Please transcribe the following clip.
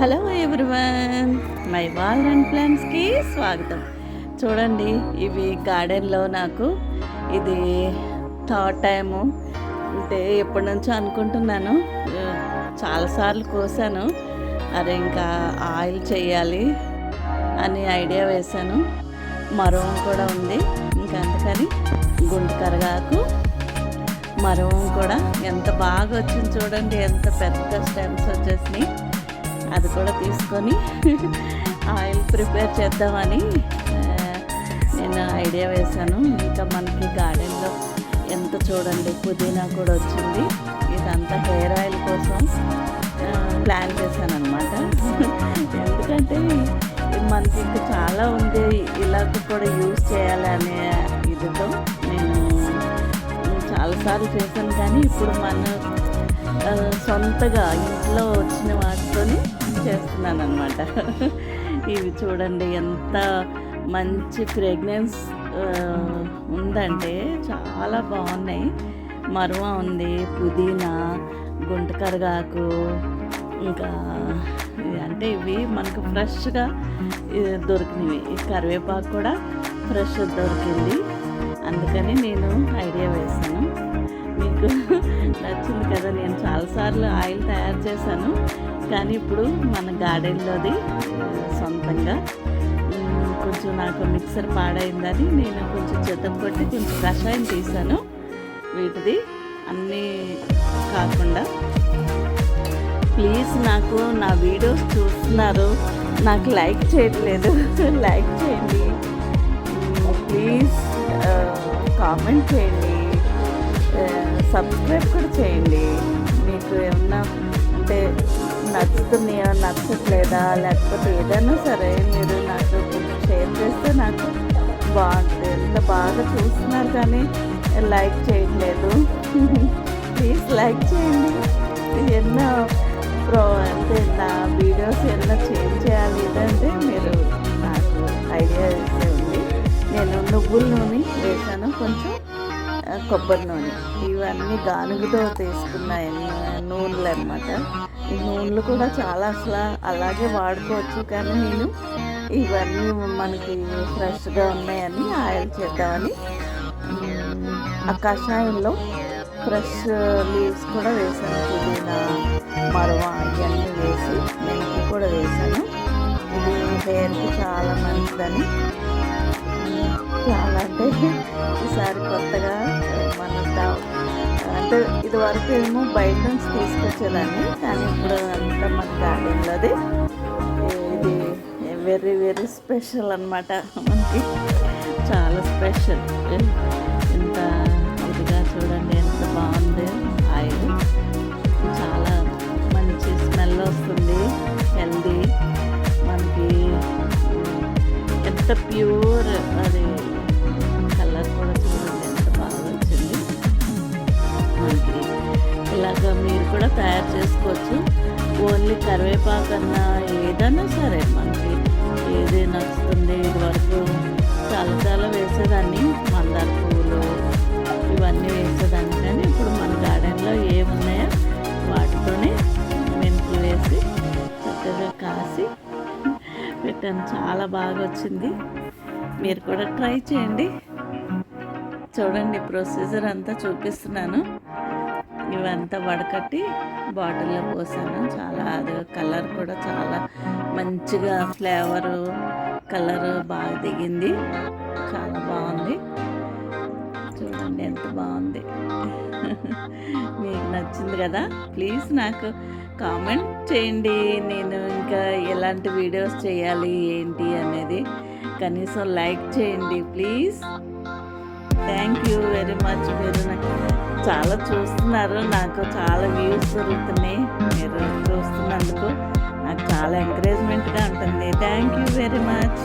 Hello everyone. My wall and ప్లాన్స్కి స్వాగతం. చూడండి ఇవి గార్డెన్లో నాకు ఇది థర్డ్ టైము అంటే ఎప్పటి నుంచో అనుకుంటున్నాను. చాలాసార్లు కోసాను. అరే ఇంకా ఆయిల్ చేయాలి అని ఐడియా వేశాను. మరవం కూడా ఉంది. ఇంకా అందుకని గుండు కరగాకు. మరవం కూడా ఎంత బాగా వచ్చింది చూడండి ఎంత పెద్ద స్టెమ్స్ వచ్చేసినాయి. అది కూడా తీసుకొని ఆయిల్ ప్రిపేర్ చేద్దామని నేను ఐడియా వేశాను. ఇంకా మనకి గార్డెన్లో ఎంత చూడండి పుదీనా కూడా వచ్చింది. ఇదంతా హెయిర్ ఆయిల్ కోసం ప్లాన్ చేశాను అనమాట ఎందుకంటే మనకి ఇంకా చాలా ఉంది. ఇలాగ కూడా యూజ్ చేయాలి అనే ఇదితో నేను చాలాసార్లు చేశాను. కానీ ఇప్పుడు మన సొంతగా ఇంట్లో వచ్చిన వాటితోనే చేస్తున్నాను అనమాట ఇవి చూడండి ఎంత మంచి ఫ్రేగ్రెన్స్ ఉందంటే చాలా బాగున్నాయి. మరువ ఉంది పుదీనా గుంటకరగాకు ఇంకా అంటే ఇవి మనకు ఫ్రెష్గా దొరికినవి. ఈ కరివేపాకు కూడా ఫ్రెష్ దొరికింది. అందుకని నేను ఐడియా వేశాను. మీకు నచ్చింది కదా నేను చాలాసార్లు ఆయిల్ తయారు చేశాను. కానీ ఇప్పుడు మన గార్డెన్లోది సొంతంగా కొంచెం నాకు మిక్సర్ పాడైందని నేను కొంచెం చెత్తం కొట్టి కొంచెం కషాయం తీశాను. వీటిది అన్నీ కాకుండా. ప్లీజ్ నాకు నా వీడియోస్ చూస్తున్నారు. నాకు లైక్ చేయట్లేదు. లైక్ చేయండి. ప్లీజ్ కామెంట్ చేయండి. సబ్స్క్రైబ్ కూడా చేయండి. మీకు ఏమన్నా అంటే నచ్చుతున్నాయా నచ్చట్లేదా లేకపోతే ఏదైనా సరే మీరు నాకు షేర్ చేస్తే నాకు బాగుంటుంది. ఎంత బాగా చూస్తున్నారు కానీ లైక్ చేయట్లేదు. ప్లీజ్ లైక్ చేయండి. ఎన్నో ప్రో అంటే నా వీడియోస్ ఎన్నో చేంజ్ చేయాలి అంటే మీరు నాకు ఐడియా ఇస్తే ఉంది నేను నువ్వుల నూనె వేసాను. కొంచెం కొబ్బరి నూనె. ఇవన్నీ గానుగుతో తీసుకున్న నూనెలు అనమాట ఈ నూనెలు కూడా చాలా అసలు అలాగే వాడుకోవచ్చు. కానీ నేను ఇవన్నీ మనకి ఫ్రెష్గా ఉన్నాయని ఆయిల్ చేద్దామని ఆ కషాయంలో ఫ్రెష్ లీవ్స్ కూడా వేసాను పుదీనా మరవ ఇవన్నీ వేసి మెంతి కూడా వేసాను ఇది హెయిర్కి చాలా మంచిదని ఇంత ఇది వరకు ఏమో బయట నుంచి తీసుకొచ్చేదాన్ని కానీ ఇప్పుడు అంతా మన గార్డెన్లోది ఇది వెరీ వెరీ స్పెషల్ అన్నమాట మనకి. చాలా స్పెషల్. ఇంత ఇదిగా చూడండి ఎంత బాగుంది ఆయిల్. చాలా మంచి స్మెల్ వస్తుంది హెల్దీ. మనకి ఎంత ప్యూర్ అది ఇలాగ మీరు కూడా తయారు చేసుకోవచ్చు. ఓన్లీ కరివేపాకు అన్నా ఏదైనా సరే మనకి ఏది నచ్చుతుంది ఇది వరకు చాలా చాలా వేసేదాన్ని. మందార పువ్వులు ఇవన్నీ వేసేదాన్ని. కానీ ఇప్పుడు మన గార్డెన్లో ఏమున్నాయో వాటితోనే మెంతులు వేసి చక్కగా కాసి పెట్టాను. చాలా బాగా వచ్చింది. మీరు కూడా ట్రై చేయండి. చూడండి ప్రొసీజర్ అంతా చూపిస్తున్నాను. ఇవంతా వడకట్టి బాటిల్లో పోసాను. చాలా అది కలర్ కూడా చాలా మంచిగా ఫ్లేవరు కలర్ బాగా దిగింది. చాలా బాగుంది. చూడండి ఎంత బాగుంది. మీకు నచ్చింది కదా? ప్లీజ్ నాకు కామెంట్ చేయండి. నేను ఇంకా ఎలాంటి వీడియోస్ చేయాలి ఏంటి అనేది కనీసం లైక్ చేయండి please. Thank you very much మీరు నాకు చాలా చూస్తున్నారు. నాకు చాలా వ్యూస్ దొరుకుతున్నాయి. మీరు చూస్తున్నందుకు నాకు చాలా ఎంకరేజ్మెంట్గా ఉంటుంది. Thank you very much